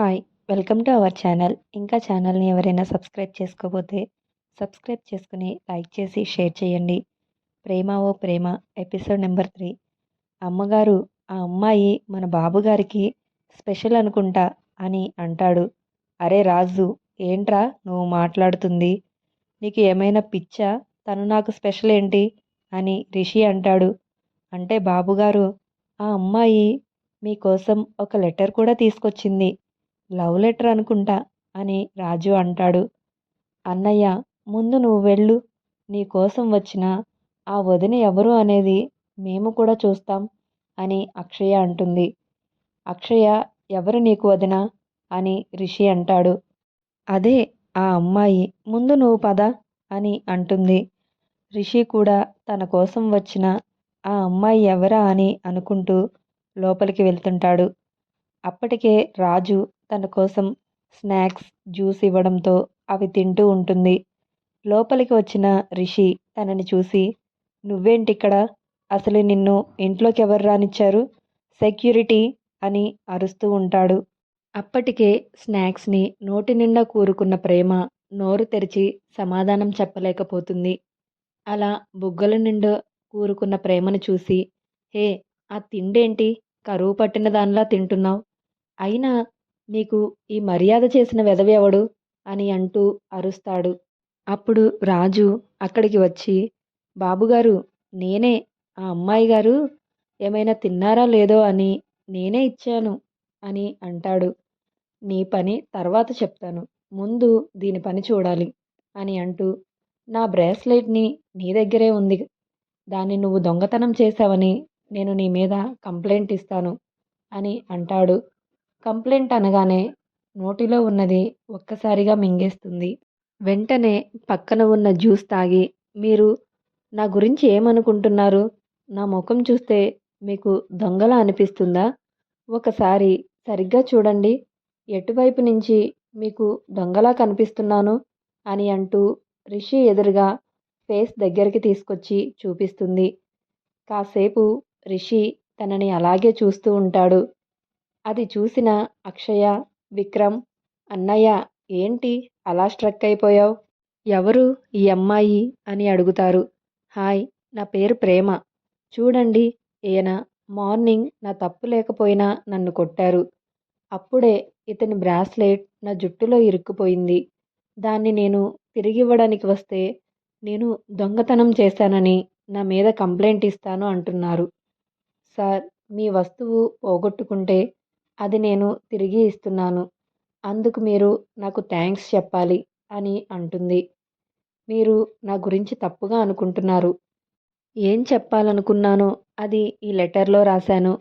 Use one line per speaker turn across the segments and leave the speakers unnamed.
Hi welcome to our channel ఇంకా ఛానల్ని ఎవరైనా సబ్స్క్రైబ్ చేసుకోకపోతే సబ్స్క్రైబ్ చేసుకుని లైక్ చేసి షేర్ చేయండి. ప్రేమ ఓ ప్రేమ ఎపిసోడ్ నెంబర్ త్రీ అమ్మగారు ఆ అమ్మాయి మన బాబుగారికి స్పెషల్ అనుకుంటా అని అంటాడు. అరే రాజు ఏంట్రా నువ్వు మాట్లాడుతుంది? నీకు ఏమైనా పిచ్చా? తను నాకు స్పెషల్ ఏంటి? అని రిషి అంటాడు. అంటే బాబుగారు ఆ అమ్మాయి మీకోసం ఒక లెటర్ కూడా తీసుకొచ్చింది. లవ్ లెటర్ అనుకుంటా అని రాజు అంటాడు. అన్నయ్య ముందు నువ్వు వెళ్ళు. నీ కోసం వచ్చిన ఆ వదిన ఎవరు అనేది మేము కూడా చూస్తాం అని అక్షయ అంటుంది. అక్షయ ఎవరు నీకు వదిన? అని రిషి అంటాడు. అదే ఆ అమ్మాయి ముందు నువ్వు పద అని అంటుంది. రిషి కూడా తన కోసం వచ్చిన ఆ అమ్మాయి ఎవరా అని అనుకుంటూ లోపలికి వెళ్తుంటాడు. అప్పటికే రాజు తన కోసం స్నాక్స్ జ్యూస్ ఇవ్వడంతో అవి తింటూ ఉంటుంది. లోపలికి వచ్చిన రిషి తనని చూసి నువ్వేంటిక్కడ? అసలు నిన్ను ఇంట్లోకి ఎవరు రానిచ్చారు? సెక్యూరిటీ? అని అరుస్తూ ఉంటాడు. అప్పటికే స్నాక్స్ని నోటి నిండా కూరుకున్న ప్రేమ నోరు తెరిచి సమాధానం చెప్పలేకపోతుంది. అలా బుగ్గల నిండా కూరుకున్న ప్రేమను చూసి హే ఆ తిండేంటి? కరువు పట్టిన దానిలా తింటున్నావు. అయినా నీకు ఈ మర్యాద చేసిన వెదవెవడు అని అంటూ అరుస్తాడు. అప్పుడు రాజు అక్కడికి వచ్చి బాబుగారు నేనే ఆ అమ్మాయి గారు ఏమైనా తిన్నారా లేదో అని నేనే ఇచ్చాను అని అంటాడు. నీ పని తర్వాత చెప్తాను. ముందు దీని పని చూడాలి అని అంటూ నా బ్రేస్లెట్ని నీ దగ్గరే ఉంది. దాన్ని నువ్వు దొంగతనం చేశావని నేను నీ మీద కంప్లైంట్ ఇస్తాను అని అంటాడు. కంప్లైంట్ అనగానే నోటిలో ఉన్నది ఒక్కసారిగా మింగేస్తుంది. వెంటనే పక్కన ఉన్న జ్యూస్ తాగి మీరు నా గురించి ఏమనుకుంటున్నారు? నా ముఖం చూస్తే మీకు దొంగలా అనిపిస్తుందా? ఒకసారి సరిగ్గా చూడండి. ఎటువైపు నుంచి మీకు దొంగలా కనిపిస్తున్నాను? అని అంటూ రిషి ఎదురుగా ఫేస్ దగ్గరికి తీసుకొచ్చి చూపిస్తుంది. కాసేపు రిషి తనని అలాగే చూస్తూ ఉంటాడు. అది చూసిన అక్షయ విక్రమ్ అన్నయ్య ఏంటి అలా స్ట్రక్ అయిపోయావు? ఎవరు ఈ అమ్మాయి? అని అడుగుతారు. హాయ్ నా పేరు ప్రేమ. చూడండి ఈయన మార్నింగ్ నా తప్పు లేకపోయినా నన్ను కొట్టారు. అప్పుడే ఇతని బ్రాస్లెట్ నా జుట్టులో ఇరుక్కుపోయింది. దాన్ని నేను తిరిగి ఇవ్వడానికి వస్తే నేను దొంగతనం చేశానని నా మీద కంప్లైంట్ ఇస్తాను అంటున్నారు. సార్ మీ వస్తువు పోగొట్టుకుంటే అది నేను తిరిగి ఇస్తున్నాను. అందుకు మీరు నాకు థ్యాంక్స్ చెప్పాలి అని అంటుంది. మీరు నా గురించి తప్పుగా అనుకుంటున్నారు. ఏం చెప్పాలనుకున్నానో అది ఈ లెటర్లో రాశాను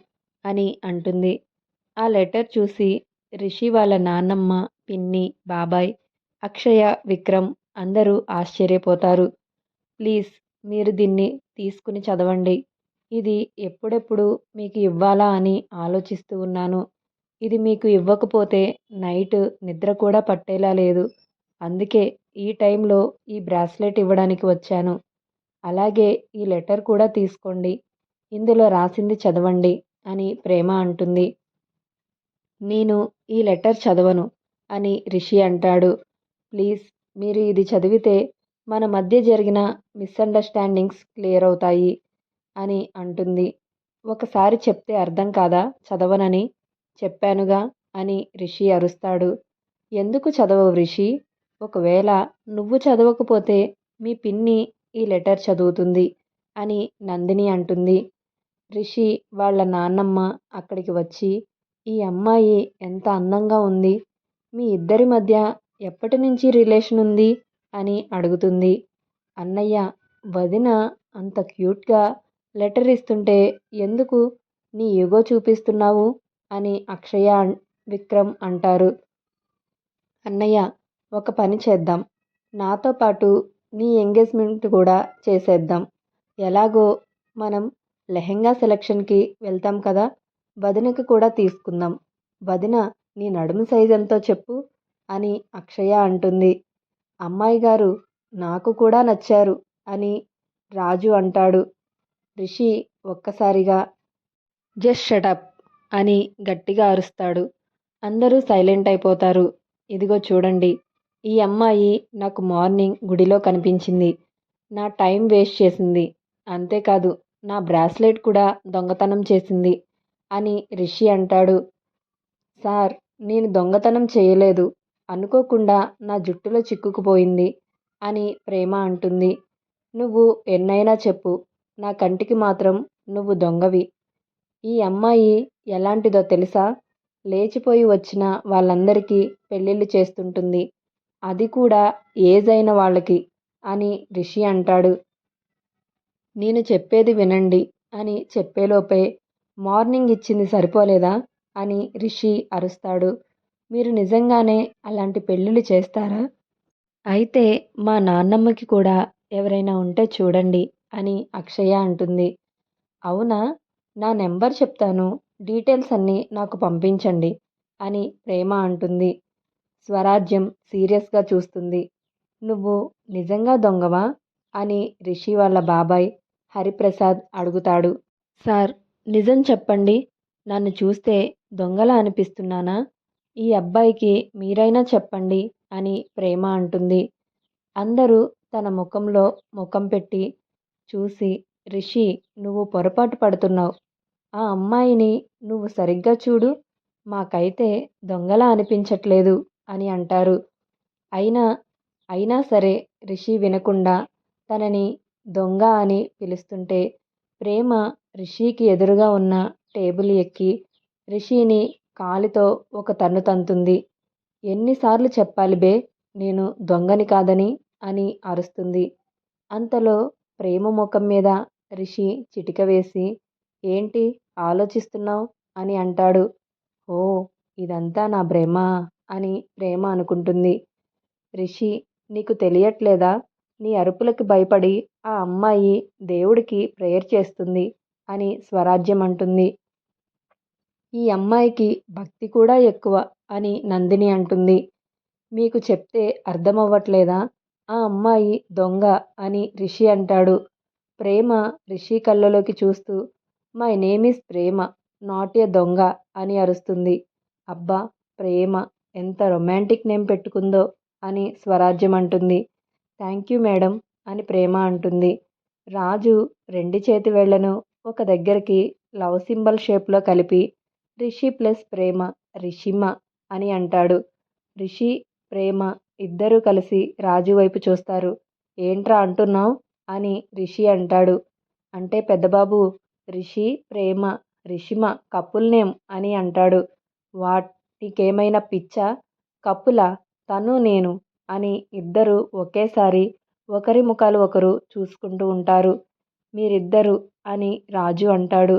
అని అంటుంది. ఆ లెటర్ చూసి రిషి వాళ్ళ నాన్నమ్మ పిన్ని బాబాయ్ అక్షయ విక్రమ్ అందరూ ఆశ్చర్యపోతారు. ప్లీజ్ మీరు దీన్ని తీసుకుని చదవండి. ఇది ఎప్పుడెప్పుడు మీకు ఇవ్వాలా అని ఆలోచిస్తూ ఉన్నాను. ఇది మీకు ఇవ్వకపోతే నైట్ నిద్ర కూడా పట్టేలా లేదు. అందుకే ఈ టైంలో ఈ బ్రాస్లెట్ ఇవ్వడానికి వచ్చాను. అలాగే ఈ లెటర్ కూడా తీసుకోండి. ఇందులో రాసింది చదవండి అని ప్రేమ అంటుంది. నేను ఈ లెటర్ చదవను అని రిషి అంటాడు. ప్లీజ్ మీరు ఇది చదివితే మన మధ్య జరిగిన మిస్అండర్స్టాండింగ్స్ క్లియర్ అవుతాయి అని అంటుంది. ఒకసారి చెప్తే అర్థం కాదా? చదవనని చెప్పానుగా అని రిషి అరుస్తాడు. ఎందుకు చదవవు రిషి? ఒకవేళ నువ్వు చదవకపోతే మీ పిన్ని ఈ లెటర్ చదువుతుంది అని నందిని అంటుంది. రిషి వాళ్ళ నాన్నమ్మ అక్కడికి వచ్చి ఈ అమ్మాయి ఎంత అందంగా ఉంది. మీ ఇద్దరి మధ్య ఎప్పటి నుంచి రిలేషన్ ఉంది? అని అడుగుతుంది. అన్నయ్య వదిన అంత క్యూట్గా లెటర్ ఇస్తుంటే ఎందుకు నీ ఏగో చూపిస్తున్నావు? అని అక్షయ విక్రమ్ అంటారు. అన్నయ్య ఒక పని చేద్దాం. నాతో పాటు నీ ఎంగేజ్మెంట్ కూడా చేసేద్దాం. ఎలాగో మనం లెహెంగా సెలక్షన్కి వెళ్తాం కదా వదినకి కూడా తీసుకుందాం. వదిన నీ నడుము సైజ్ ఎంతో చెప్పు అని అక్షయ అంటుంది. అమ్మాయి గారు నాకు కూడా నచ్చారు అని రాజు అంటాడు. రిషి ఒక్కసారిగా జస్ట్ షటప్ అని గట్టిగా అరుస్తాడు. అందరూ సైలెంట్ అయిపోతారు. ఇదిగో చూడండి ఈ అమ్మాయి నాకు మార్నింగ్ గుడిలో కనిపించింది. నా టైం వేస్ట్ చేసింది. అంతేకాదు నా బ్రాస్లెట్ కూడా దొంగతనం చేసింది అని రిషి అంటాడు. సార్ నేను దొంగతనం చేయలేదు. అనుకోకుండా నా జుట్టులో చిక్కుకుపోయింది అని ప్రేమ అంటుంది. నువ్వు ఎన్నైనా చెప్పు. నా కంటికి మాత్రం నువ్వు దొంగవి. ఈ అమ్మాయి ఎలాంటిదో తెలుసా? లేచిపోయి వచ్చిన వాళ్ళందరికీ పెళ్ళిళ్ళు చేస్తుంటుంది. అది కూడా ఏజ్ అయిన వాళ్ళకి అని రిషి అంటాడు. నేను చెప్పేది వినండి అని చెప్పేలోపే మార్నింగ్ ఇచ్చింది సరిపోలేదా? అని రిషి అరుస్తాడు. మీరు నిజంగానే అలాంటి పెళ్ళిళ్ళు చేస్తారా? అయితే మా నాన్నమ్మకి కూడా ఎవరైనా ఉంటే చూడండి అని అక్షయ అంటుంది. అవునా? నా నెంబర్ చెప్తాను. డీటెయిల్స్ అన్నీ నాకు పంపించండి అని ప్రేమ అంటుంది. స్వరాజ్యం సీరియస్గా చూస్తుంది. నువ్వు నిజంగా దొంగవా? అని రిషి వాళ్ళ బాబాయ్ హరిప్రసాద్ అడుగుతాడు. సార్ నిజం చెప్పండి. నన్ను చూస్తే దొంగలా అనిపిస్తున్నానా? ఈ అబ్బాయికి మీరైనా చెప్పండి అని ప్రేమ అంటుంది. అందరూ తన ముఖంలో ముఖం పెట్టి చూసి రిషి నువ్వు పొరపాటు పడుతున్నావు. ఆ అమ్మాయిని నువ్వు సరిగ్గా చూడు మాకైతే దొంగలా అనిపించట్లేదు అని అంటారు. అయినా అయినా సరే రిషి వినకుండా తనని దొంగ అని పిలుస్తుంటే ప్రేమ రిషికి ఎదురుగా ఉన్న టేబుల్ ఎక్కి రిషిని కాలితో ఒక తన్ను తంతుంది. ఎన్నిసార్లు చెప్పాలి బే నేను దొంగని కాదని అని అరుస్తుంది. అంతలో ప్రేమ ముఖం మీద రిషి చిటిక వేసి ఏంటి ఆలోచిస్తున్నావు? అని అంటాడు. ఓ ఇదంతా నా భ్రమ అని ప్రేమ అనుకుంటుంది. రిషి నీకు తెలియట్లేదా? నీ అరుపులకు భయపడి ఆ అమ్మాయి దేవుడికి ప్రేయర్ చేస్తుంది అని స్వరాజ్యం అంటుంది. ఈ అమ్మాయికి భక్తి కూడా ఎక్కువ అని నందిని అంటుంది. మీకు చెప్తే అర్థమవ్వట్లేదా? ఆ అమ్మాయి దొంగ అని రిషి అంటాడు. ప్రేమ రిషి కళ్ళలోకి చూస్తూ my name is Prema not a దొంగ అని అరుస్తుంది. అబ్బా ప్రేమ ఎంత రొమాంటిక్ నేమ్ పెట్టుకుందో అని స్వరాజ్యం అంటుంది. థ్యాంక్ యూ మేడం అని ప్రేమ అంటుంది. రాజు రెండు చేతి వేళ్ళను ఒక దగ్గరికి లవ్ సింబల్ షేప్లో కలిపి రిషి ప్లస్ ప్రేమ రిషిమ అని అంటాడు. రిషి ప్రేమ ఇద్దరూ కలిసి రాజు వైపు చూస్తారు. ఏంట్రా అంటున్నావు? అని రిషి అంటాడు. అంటే పెద్దబాబు రిషి ప్రేమ రిషిమ కపుల్ నేమ్ అని అంటాడు. వాటికేమైనా పిచ్చ? పిచ్చా కపులా తను నేను అని ఇద్దరు ఒకేసారి ఒకరి ముఖాలు ఒకరు చూసుకుంటూ ఉంటారు. మీరిద్దరు అని రాజు అంటాడు.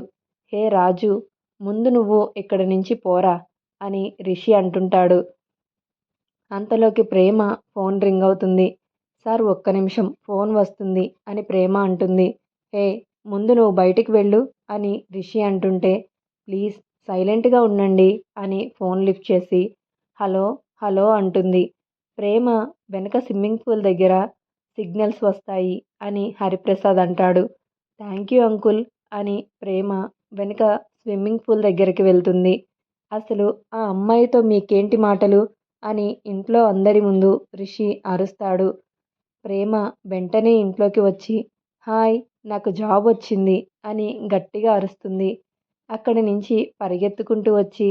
హే రాజు ముందు నువ్వు ఇక్కడి నుంచి పోరా అని రిషి అంటుంటాడు. అంతలోకి ప్రేమ ఫోన్ రింగ్ అవుతుంది. సార్ ఒక్క నిమిషం ఫోన్ వస్తుంది అని ప్రేమ అంటుంది. హే ముందు నువ్వు బయటికి వెళ్ళు అని రిషి అంటుంటే ప్లీజ్ సైలెంట్గా ఉండండి అని ఫోన్ లిఫ్ట్ చేసి హలో హలో అంటుంది. ప్రేమ వెనక స్విమ్మింగ్ పూల్ దగ్గర సిగ్నల్స్ వస్తాయి అని హరిప్రసాద్ అంటాడు. థ్యాంక్ యూ అంకుల్ అని ప్రేమ వెనుక స్విమ్మింగ్ పూల్ దగ్గరికి వెళ్తుంది. అసలు ఆ అమ్మాయితో మీకేంటి మాటలు అని ఇంట్లో అందరి ముందు రిషి అరుస్తాడు. ప్రేమ వెంటనే ఇంట్లోకి వచ్చి హాయ్ నాకు జాబ్ వచ్చింది అని గట్టిగా అరుస్తుంది. అక్కడి నుంచి పరిగెత్తుకుంటూ వచ్చి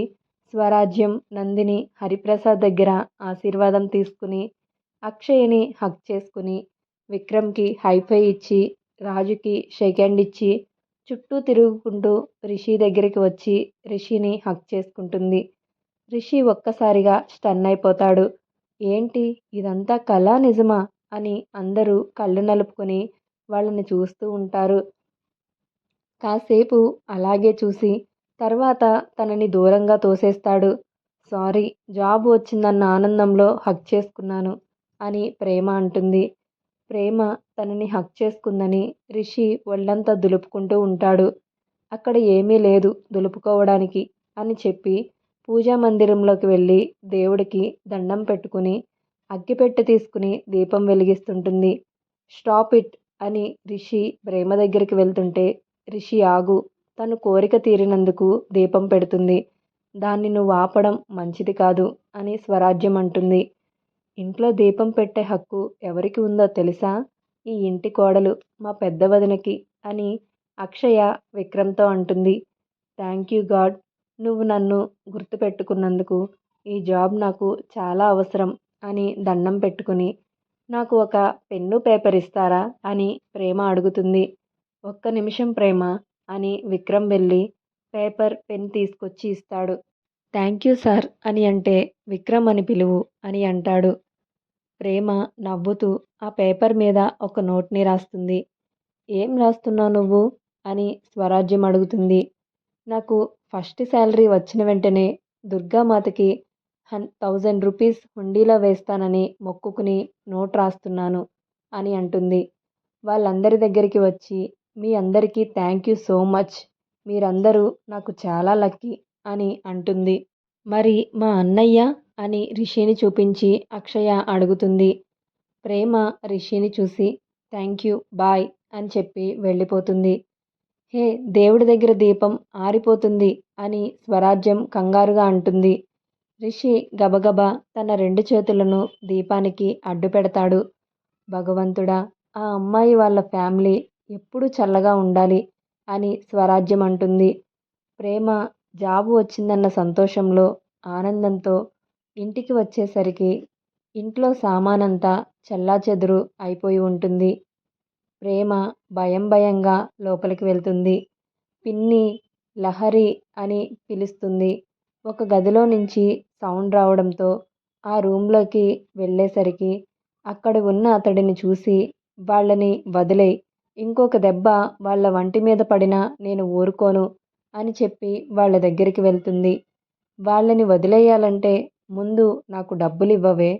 స్వరాజ్యం నందిని హరిప్రసాద్ దగ్గర ఆశీర్వాదం తీసుకుని అక్షయ్ని హక్ చేసుకుని విక్రమ్కి హైఫై ఇచ్చి రాజుకి షేక్ హ్యాండ్ ఇచ్చి చుట్టూ తిరుగుకుంటూ రిషి దగ్గరికి వచ్చి రిషిని హక్ చేసుకుంటుంది. రిషి ఒక్కసారిగా స్టన్ అయిపోతాడు. ఏంటి? ఇదంతా కళ నిజమా? అని అందరూ కళ్ళు నలుపుకొని వాళ్ళని చూస్తూ ఉంటారు. కాసేపు అలాగే చూసి తర్వాత తనని దూరంగా తోసేస్తాడు. సారీ జాబ్ వచ్చిందన్న ఆనందంలో హక్ చేసుకున్నాను అని ప్రేమ అంటుంది. ప్రేమ తనని హక్ చేసుకుందని రిషి ఒళ్ళంతా దులుపుకుంటూ ఉంటాడు. అక్కడ ఏమీ లేదు దులుపుకోవడానికి అని చెప్పి పూజా మందిరంలోకి వెళ్ళి దేవుడికి దండం పెట్టుకుని అగ్గిపెట్టె తీసుకుని దీపం వెలిగిస్తుంటుంది. స్టాప్ ఇట్ అని రిషి ప్రేమ దగ్గరికి వెళ్తుంటే రిషి ఆగు. తను కోరిక తీరినందుకు దీపం పెడుతుంది. దాన్ని నువ్వు ఆపడం మంచిది కాదు అని స్వరాజ్యం అంటుంది. ఇంట్లో దీపం పెట్టే హక్కు ఎవరికి ఉందో తెలుసా? ఈ ఇంటి కోడలు మా పెద్ద వదినకి అని అక్షయ విక్రమ్తో అంటుంది. Thank you God. నువ్వు నన్ను గుర్తుపెట్టుకున్నందుకు ఈ జాబ్ నాకు చాలా అవసరం అని దండం పెట్టుకుని నాకు ఒక పెన్ను పేపర్ ఇస్తారా? అని ప్రేమ అడుగుతుంది. ఒక్క నిమిషం ప్రేమ అని విక్రమ్ వెళ్ళి పేపర్ పెన్ తీసుకొచ్చి ఇస్తాడు. థ్యాంక్ యూ సార్ అని అంటే విక్రమ్ అని పిలువు అని అంటాడు. ప్రేమ నవ్వుతూ ఆ పేపర్ మీద ఒక నోట్ని రాస్తుంది. ఏం రాస్తున్నావు నువ్వు? అని స్వరాజ్యం అడుగుతుంది. నాకు ఫస్ట్ శాలరీ వచ్చిన వెంటనే దుర్గామాతకి హన్ థౌజండ్ రూపీస్ హుండీలో వేస్తానని మొక్కుకుని నోట్ రాస్తున్నాను అని అంటుంది. వాళ్ళందరి దగ్గరికి వచ్చి మీ అందరికీ థ్యాంక్ యూ సో మచ్. మీరందరూ నాకు చాలా లక్కీ అని అంటుంది. మరి మా అన్నయ్య అని రిషిని చూపించి అక్షయ అడుగుతుంది. ప్రేమ రిషిని చూసి థ్యాంక్ యూ బాయ్ అని చెప్పి వెళ్ళిపోతుంది. హే దేవుడి దగ్గర దీపం ఆరిపోతుంది అని స్వరాజ్యం కంగారుగా అంటుంది. రిషి గబగబా తన రెండు చేతులను దీపానికి అడ్డు పెడతాడు. భగవంతుడా ఆ అమ్మాయి వాళ్ళ ఫ్యామిలీ ఎప్పుడూ చల్లగా ఉండాలి అని స్వరాజ్యం అంటుంది. ప్రేమ జాబు వచ్చిందన్న సంతోషంలో ఆనందంతో ఇంటికి వచ్చేసరికి ఇంట్లో సామానంతా చెల్లాచెదురు అయిపోయి ఉంటుంది. ప్రేమ భయం భయంగా లోపలికి వెళ్తుంది. పిన్ని లహరి అని పిలుస్తుంది. ఒక గదిలో నుంచి సౌండ్ రావడంతో ఆ రూమ్లోకి వెళ్ళేసరికి అక్కడ ఉన్న అతడిని చూసి వాళ్ళని వదిలేయి ఇంకొక దెబ్బ వాళ్ళ వంటి మీద పడినా నేను ఊరుకోను అని చెప్పి వాళ్ళ దగ్గరికి వెళ్తుంది. వాళ్ళని వదిలేయాలంటే ముందు నాకు డబ్బులు ఇవ్వవే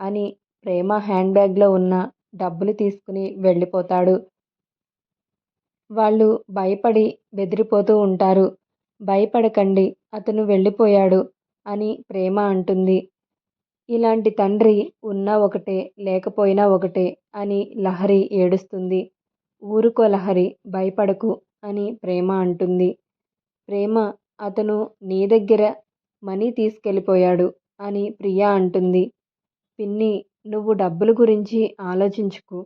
అని ప్రేమ హ్యాండ్ బ్యాగ్లో ఉన్న డబ్బులు తీసుకుని వెళ్ళిపోతాడు. వాళ్ళు భయపడి బెదిరిపోతూ ఉంటారు. భయపడకండి అతను వెళ్ళిపోయాడు అని ప్రేమ అంటుంది. ఇలాంటి తండ్రి ఉన్నా ఒకటే లేకపోయినా ఒకటే అని లహరి ఏడుస్తుంది. ఊరుకో లహరి భయపడకు అని ప్రేమ అంటుంది. ప్రేమ అతను నీ దగ్గర మనీ తీసుకెళ్ళిపోయాడు అని ప్రియా అంటుంది. పిన్ని నువ్వు డబ్బుల గురించి ఆలోచించుకు.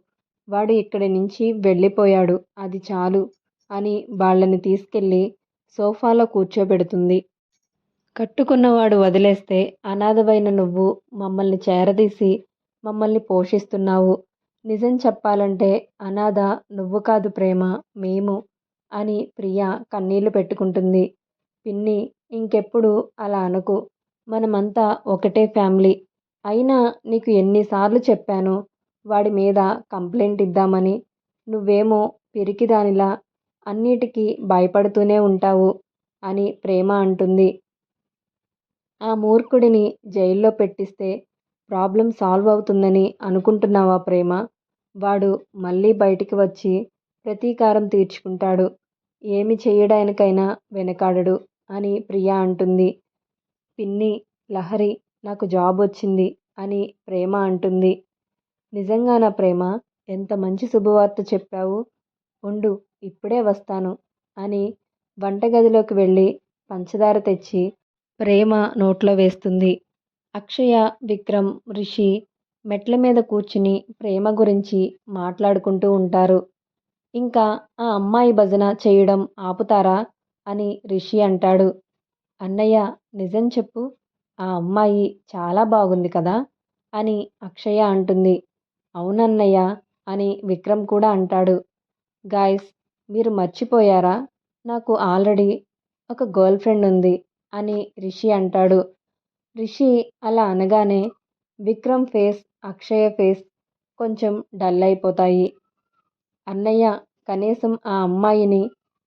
వాడు ఇక్కడి నుంచి వెళ్ళిపోయాడు అది చాలు అని వాళ్ళని తీసుకెళ్ళి సోఫాలో కూర్చోబెడుతుంది. కట్టుకున్నవాడు వదిలేస్తే అనాథవైన నువ్వు మమ్మల్ని చేరదీసి మమ్మల్ని పోషిస్తున్నావు. నిజం చెప్పాలంటే అనాథ నువ్వు కాదు ప్రేమ మేము అని ప్రియ కన్నీళ్ళు పెట్టుకుంటుంది. పిన్ని ఇంకెప్పుడు అలా అనుకు. మనమంతా ఒకటే ఫ్యామిలీ. అయినా నీకు ఎన్నిసార్లు చెప్పాను వాడి మీద కంప్లైంట్ ఇద్దామని. నువ్వేమో పిరికిదానిలా అన్నిటికీ భయపడుతూనే ఉంటావు అని ప్రేమ అంటుంది. ఆ మూర్ఖుడిని జైల్లో పెట్టిస్తే ప్రాబ్లం సాల్వ్ అవుతుందని అనుకుంటున్నావా ప్రేమ? వాడు మళ్ళీ బయటికి వచ్చి ప్రతీకారం తీర్చుకుంటాడు. ఏమి చేయడానికైనా వెనకాడడు అని ప్రియా అంటుంది. పిన్ని లహరి నాకు జాబ్ వచ్చింది అని ప్రేమ అంటుంది. నిజంగా నా ప్రేమ? ఎంత మంచి శుభవార్త చెప్పావు. ఉండు ఇప్పుడే వస్తాను అని వంటగదిలోకి వెళ్ళి పంచదార తెచ్చి ప్రేమ నోట్లో వేస్తుంది. అక్షయ విక్రమ్ రిషి మెట్ల మీద కూర్చుని ప్రేమ గురించి మాట్లాడుకుంటూ ఉంటారు. ఇంకా ఆ అమ్మాయి భజన చేయడం ఆపుతారా అని రిషి అంటాడు. అన్నయ్య నిజం చెప్పు ఆ అమ్మాయి చాలా బాగుంది కదా అని అక్షయ అంటుంది. అవునన్నయ్య అని విక్రమ్ కూడా అంటాడు. గాయస్ మీరు మర్చిపోయారా? నాకు ఆల్రెడీ ఒక గర్ల్ ఫ్రెండ్ ఉంది అని రిషి అంటాడు. రిషి అలా అనగానే విక్రమ్ ఫేస్ అక్షయ ఫేస్ కొంచెం డల్ అయిపోతాయి. అన్నయ్య కనీసం ఆ అమ్మాయిని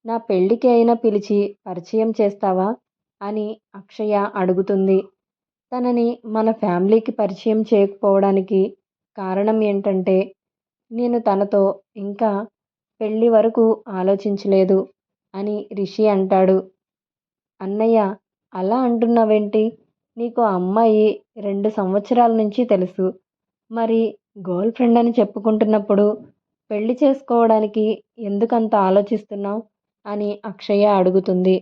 నా పెళ్ళికి అయినా పిలిచి పరిచయం చేస్తావా? అని అక్షయ అడుగుతుంది. తనని మన ఫ్యామిలీకి పరిచయం చేయకపోవడానికి కారణం ఏంటంటే నేను తనతో ఇంకా పెళ్ళి వరకు ఆలోచించలేదు అని రిషి అంటాడు. అన్నయ్య అలా అంటున్నావేంటి? నీకు ఆ అమ్మాయి రెండు సంవత్సరాల నుంచి తెలుసు. మరి గర్ల్ ఫ్రెండ్ అని చెప్పుకుంటున్నప్పుడు పెళ్ళి చేసుకోవడానికి ఎందుకంత ఆలోచిస్తున్నావు? అని అక్షయ అడుగుతుంది.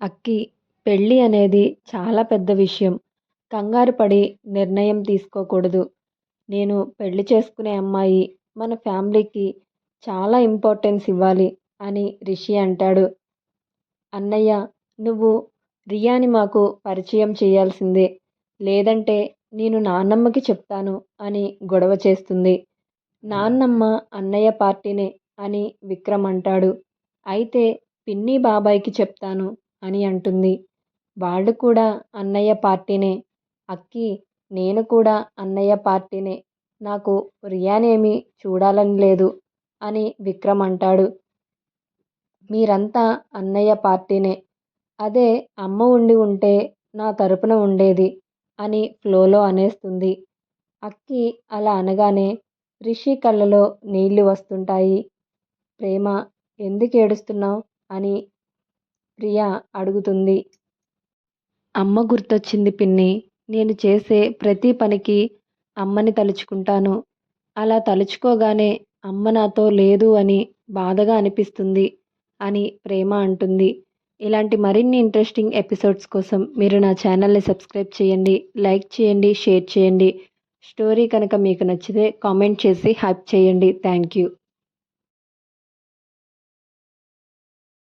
అక్కి పెళ్ళి అనేది చాలా పెద్ద విషయం. కంగారు పడి నిర్ణయం తీసుకోకూడదు. నేను పెళ్ళి చేసుకునే అమ్మాయి మన ఫ్యామిలీకి చాలా ఇంపార్టెన్స్ ఇవ్వాలి అని రిషి అంటాడు. అన్నయ్య నువ్వు రియాని మాకు పరిచయం చేయాల్సిందే. లేదంటే నేను నాన్నమ్మకి చెప్తాను అని గొడవ చేస్తుంది. నాన్నమ్మ అన్నయ్య పార్టీనే అని విక్రమ్ అంటాడు. అయితే పిన్ని బాబాయ్కి చెప్తాను అని అంటుంది. వాళ్ళు కూడా అన్నయ్య పార్టీనే. అక్కి నేను కూడా అన్నయ్య పార్టీనే. నాకు రియానేమి చూడాలని లేదు. అని విక్రమ్ అంటాడు. మీరంతా అన్నయ్య పార్టీనే. అదే అమ్మ ఉండి ఉంటే నా తరపున ఉండేది అని ఫ్లోలో అనేస్తుంది. అక్కి అలా అనగానే రిషి కళ్ళలో నీళ్ళు వస్తుంటాయి. ప్రేమ ఎందుకు ఏడుస్తున్నావు? అని ప్రియ అడుగుతుంది. అమ్మ గుర్తొచ్చింది పిన్ని నేను చేసే ప్రతి పనికి అమ్మని తలుచుకుంటాను. అలా తలుచుకోగానే అమ్మ నాతో లేదు అని బాధగా అనిపిస్తుంది అని ప్రేమ అంటుంది. ఇలాంటి మరిన్ని ఇంట్రెస్టింగ్ ఎపిసోడ్స్ కోసం మీరు నా ఛానల్ని సబ్స్క్రైబ్ చేయండి లైక్ చేయండి షేర్ చేయండి. స్టోరీ కనుక మీకు నచ్చితే కామెంట్ చేసి హైప్ చేయండి. Thank you.